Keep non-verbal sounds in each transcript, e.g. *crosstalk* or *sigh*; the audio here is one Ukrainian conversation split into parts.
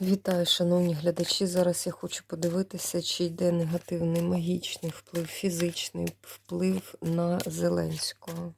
Вітаю, шановні глядачі. Зараз я хочу подивитися, чи йде негативний магічний вплив, фізичний вплив на Зеленського.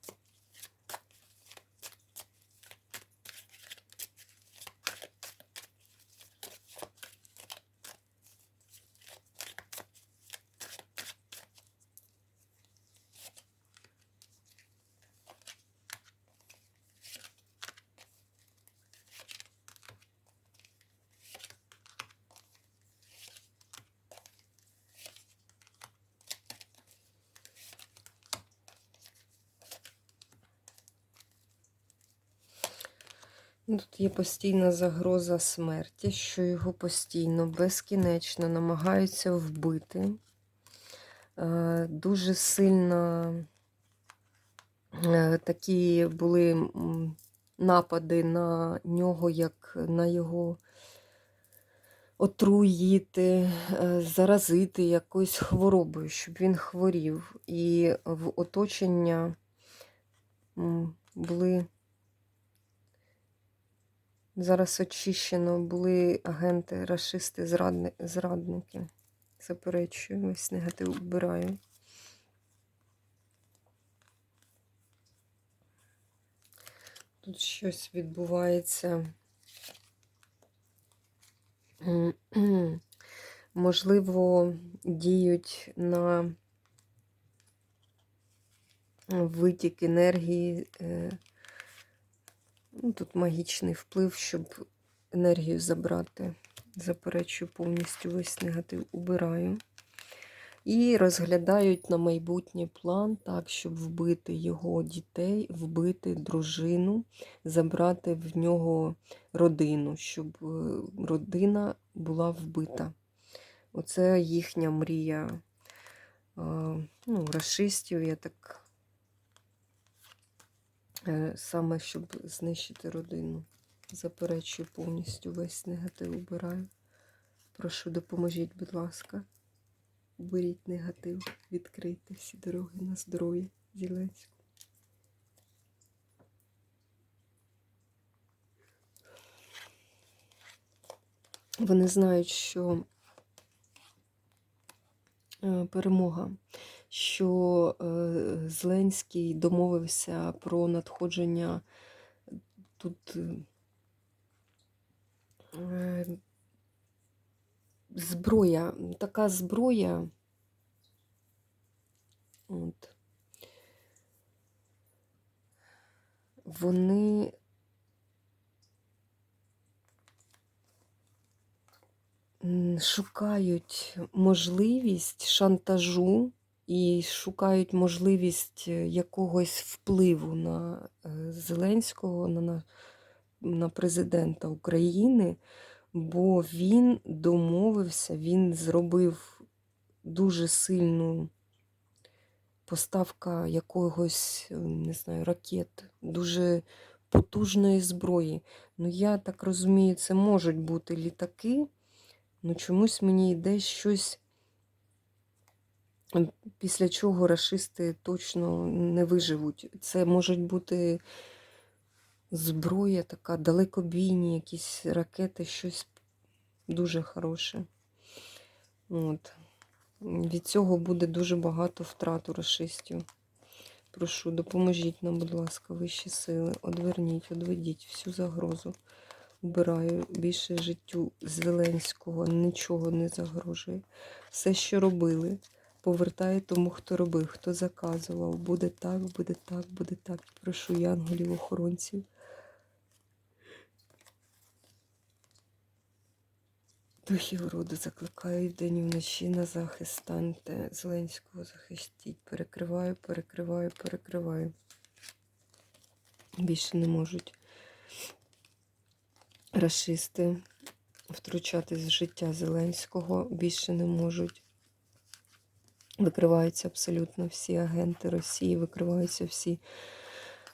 Тут є постійна загроза смерті, що його постійно, безкінечно намагаються вбити. Е, Дуже сильно е, такі були напади на нього, як на його отруїти, е, заразити якоюсь хворобою, щоб він хворів. І в оточення були. Зараз очищено були агенти, расисти, зрадни, зрадники. Заперечую, ось негатив вбираю. Тут щось відбувається. *clears throat* Можливо, діють на витік енергії. Е, Ну, Тут магічний вплив, щоб енергію забрати. Заперечую повністю весь негатив убираю. І розглядають на майбутній план так, щоб вбити його дітей, вбити дружину, забрати в нього родину, щоб е, родина була вбита. Оце їхня мрія ну, расистів, я так Е, саме щоб знищити родину. Заперечую повністю весь негатив убираю. Прошу, допоможіть, будь ласка. Уберіть негатив, відкрийте всі дороги на здоров'я Зеленського. Вони знають, що е, перемога що е, Зеленський домовився про надходження тут е, зброя, така зброя. От. Вони шукають можливість шантажу і шукають можливість е, якогось впливу на е, Зеленського, на, на президента України, бо він домовився, він зробив дуже сильну поставка якогось, е, не знаю, ракет, дуже потужної зброї. Ну, я так розумію, це можуть бути літаки, ну чомусь мені йде щось. Після чого расисти точно не виживуть. Це можуть бути зброя, така далекобійні, якісь ракети, щось дуже хороше. От. Від цього буде дуже багато втрат у расистів. Прошу, допоможіть нам, будь ласка, вищі сили. Одверніть, одведіть всю загрозу. Убираю більше життю Зеленського, нічого не загрожує. Все, що робили повертає тому, хто робив, хто заказував. Буде так, буде так, буде так. Прошу янголів, охоронців. Духів роду закликаю вдень і вночі на захист станьте. Зеленського захистіть. Перекриваю, перекриваю, перекриваю. Більше не можуть расисти втручатись в життя Зеленського, більше не можуть Викриваються абсолютно всі агенти Росії, викриваються всі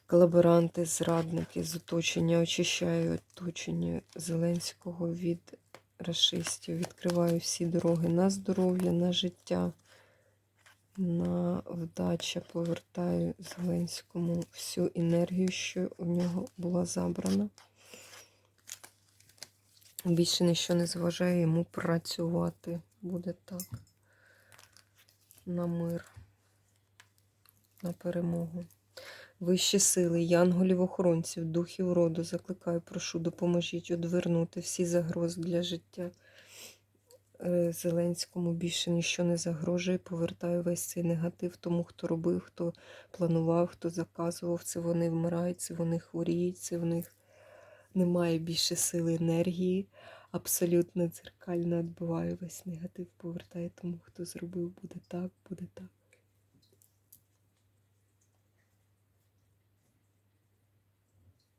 колаборанти, зрадники з оточення, очищаю оточення Зеленського від расистів. Відкриваю всі дороги на здоров'я, на життя, на вдача. Повертаю Зеленському всю енергію, що у нього була забрана. Більше ніщо не заважає йому працювати. Буде так. На мир, на перемогу. Вищі сили, янголів охоронців, духів роду, закликаю, прошу, допоможіть одвернути всі загрози для життя. Е, Зеленському більше ніщо не загрожує. Повертаю весь цей негатив тому, хто робив, хто планував, хто заказував. Це вони вмирають, це вони хворіють, це в них немає більше сили енергії. Абсолютно дзеркально відбиваю весь негатив, повертаю тому, хто зробив, буде так, буде так.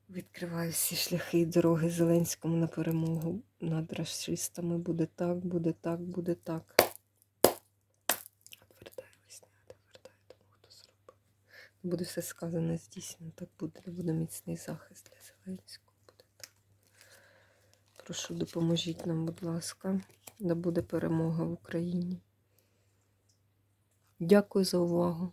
Відкриваю всі шляхи і дороги Зеленському на перемогу над расистами. Буде так, буде так, буде так. Відвертаю весня, відвертаю тому, хто зробив. Буде все сказане, здійснено. Так буде, буде міцний захист для Зеленського. Прошу, допоможіть нам, будь ласка. Да буде перемога в Україні. Дякую за увагу.